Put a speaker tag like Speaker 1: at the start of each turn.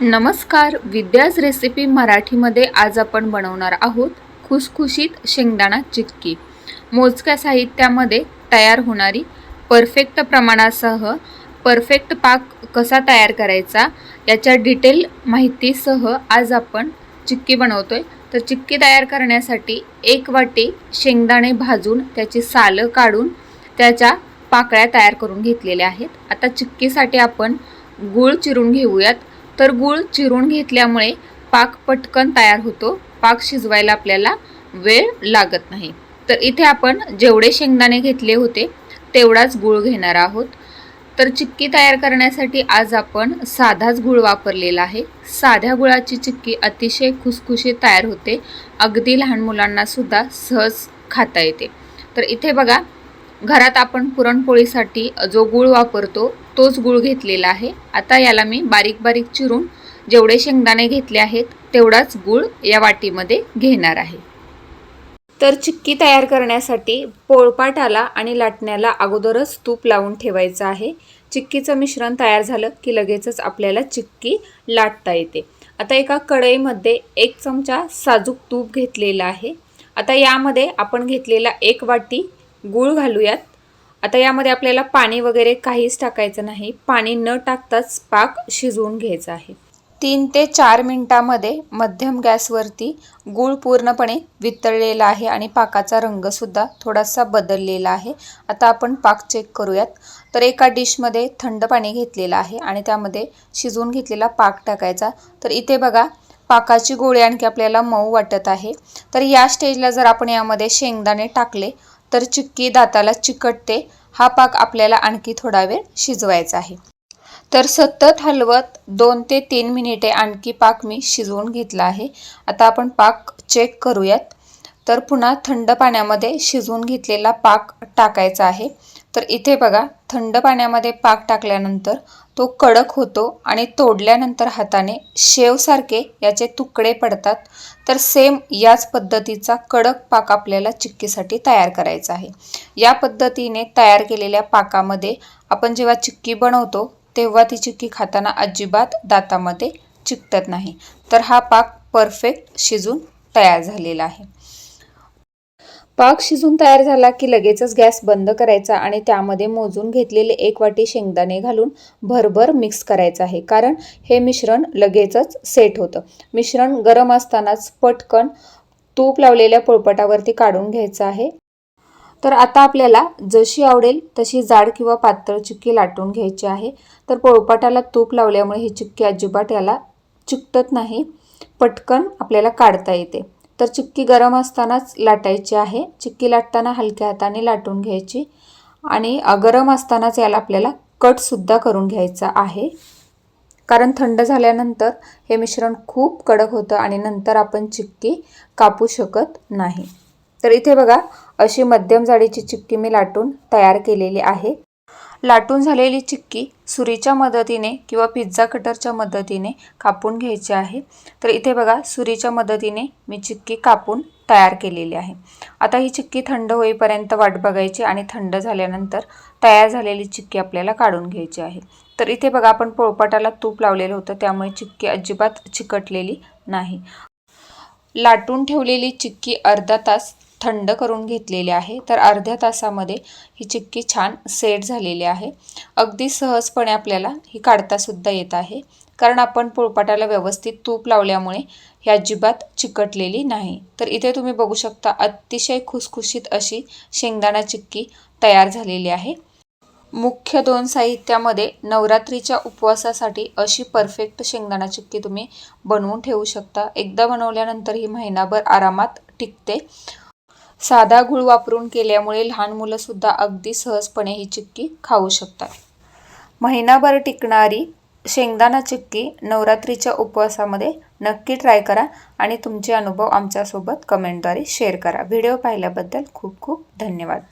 Speaker 1: नमस्कार विद्याज रेसिपी मराठीमध्ये आज आपण बनवणार आहोत खुसखुशीत शेंगदाणा चिक्की मोजक्या साहित्यामध्ये तयार होणारी परफेक्ट प्रमाणासह परफेक्ट पाक कसा तयार करायचा याच्या डिटेल माहितीसह आज आपण चिक्की बनवतो आहे तर चिक्की तयार करण्यासाठी एक वाटी शेंगदाणे भाजून त्याची सालं काढून त्याच्या पाकळ्या तयार करून घेतलेल्या आहेत. आता चिक्कीसाठी आपण गूळ चिरून घेऊयात. तर गूळ चिरून घेतल्यामुळे पाक पटकन तयार होतो. पाक शिजवायला आपल्याला वेळ लागत नाही. तर इथे आपण जेवढे शेंगदाणे घेतले होते तेवढाच गूळ घेणार आहोत. तर चिक्की तयार करण्यासाठी आज आपण साधाच गूळ वापरलेला आहे. साध्या गुळाची चिक्की अतिशय खुसखुशी तयार होते. अगदी लहान मुलांनासुद्धा सहज खाता येते. तर इथे बघा घरात आपण पुरणपोळीसाठी जो गूळ वापरतो तोच गूळ घेतलेला आहे. आता याला मी बारीक बारीक चिरून जेवढे शेंगदाणे घेतले आहेत तेवढाच गूळ या वाटीमध्ये घेणार आहे. तर चिक्की तयार करण्यासाठी पोळपाटाला आणि लाटण्याला अगोदरच तूप लावून ठेवायचं आहे. चिक्कीचं मिश्रण तयार झालं की लगेचच आपल्याला चिक्की लाटता येते. आता एका कढईमध्ये एक चमचा साजूक तूप घेतलेला आहे. आता यामध्ये आपण घेतलेला एक वाटी गूळ घालूयात. आता यामध्ये आपल्याला पाणी वगैरे काहीच टाकायचं नाही. पाणी न टाकताच पाक शिजवून घ्यायचा आहे. तीन ते चार मिनटामध्ये मध्यम गॅसवरती गूळ पूर्णपणे वितळलेला आहे आणि पाकाचा रंगसुद्धा थोडासा बदललेला आहे. आता आपण पाक चेक करूयात. तर एका डिशमध्ये थंड पाणी घेतलेलं आहे आणि त्यामध्ये शिजवून घेतलेला पाक टाकायचा. तर इथे बघा पाकाची गोळी आणखी आपल्याला मऊ वाटत आहे. तर या स्टेजला जर आपण यामध्ये शेंगदाणे टाकले तर चिक्की दाताला चिकटते. हा पाक आपल्याला आणखी थोडा वेळ शिजवायचा आहे. तर सतत हलवत दोन ते तीन मिनिटे आणखी पाक मी शिजवून घेतला आहे. आता आपण पाक चेक करूयात. तर पुन्हा थंड पाण्यामध्ये शिजवून घेतलेला पाक टाकायचा आहे. तर इथे बघा थंड पाण्यामध्ये पाक टाकल्यानंतर तो कडक होतो आणि तोडल्यानंतर हाताने शेवसारखे याचे तुकडे पडतात. तर सेम याच पद्धतीचा कडक पाक आपल्याला चिक्कीसाठी तयार करायचा आहे. या पद्धतीने तयार केलेल्या पाकामध्ये आपण जेव्हा चिक्की बनवतो तेव्हा ती चिक्की खाताना अजिबात दातामध्ये चिकटत नाही. तर हा पाक परफेक्ट शिजून तयार झालेला आहे. पाक शिजून तयार झाला की लगेचच गॅस बंद करायचा आणि त्यामध्ये मोजून घेतलेले एक वाटी शेंगदाणे घालून भरभर मिक्स करायचं आहे. कारण हे मिश्रण लगेचच सेट होतं. मिश्रण गरम असतानाच पटकन तूप लावलेल्या पोळपटावरती काढून घ्यायचं आहे. तर आता आपल्याला जशी आवडेल तशी जाड किंवा पातळ चिक्की लाटून घ्यायची आहे. तर पोळपाटाला तूप लावल्यामुळे ही चिक्की अजिबात याला चिकटत नाही. पटकन आपल्याला काढता येते. तर चिक्की गरम असतानाच लाटायची आहे. चिक्की लाटताना हलक्या हाताने लाटून घ्यायची आणि गरम असतानाच याला आपल्याला कटसुद्धा करून घ्यायचा आहे. कारण थंड झाल्यानंतर हे मिश्रण खूप कडक होतं आणि नंतर आपण चिक्की कापू शकत नाही. तर इथे बघा अशी मध्यम जाडीची चिक्की मी लाटून तयार केलेली आहे. लाटून झालेली चिक्की सुरीच्या मदतीने किंवा पिझ्झा कटरच्या मदतीने कापून घ्यायची आहे. तर इथे बघा सुरीच्या मदतीने मी चिक्की कापून तयार केलेली आहे. आता ही चिक्की थंड होईपर्यंत वाट बघायची आणि थंड झाल्यानंतर तयार झालेली चिक्की आपल्याला काढून घ्यायची आहे. तर इथे बघा आपण पोळपाटाला तूप लावलेलं होतं त्यामुळे चिक्की अजिबात चिकटलेली नाही. लाटून ठेवलेली चिक्की अर्धा तास थंड करून घेतलेले आहे. तर अर्ध्या तासामध्ये ही चिक्की छान सेट झालेली आहे. अगदी सहजपणे आपल्याला ही काढतासुद्धा येत आहे. कारण आपण पोळपाटाला व्यवस्थित तूप लावल्यामुळे ही अजिबात चिकटलेली नाही. तर इथे तुम्ही बघू शकता अतिशय खुसखुशीत अशी शेंगदाणा चिक्की तयार झालेली आहे. मुख्य दोन साहित्यामध्ये नवरात्रीच्या उपवासासाठी अशी परफेक्ट शेंगदाणा चिक्की तुम्ही बनवून ठेवू शकता. एकदा बनवल्यानंतर ही महिनाभर आरामात टिकते. साधा गूळ वापरून केल्यामुळे लहान मुलंसुद्धा अगदी सहजपणे ही चिक्की खाऊ शकतात. महिनाभर टिकणारी शेंगदाणा चिक्की नवरात्रीच्या उपवासामध्ये नक्की ट्राय करा आणि तुमचे अनुभव आमच्यासोबत कमेंटद्वारे शेअर करा. व्हिडिओ पाहिल्याबद्दल खूप खूप धन्यवाद.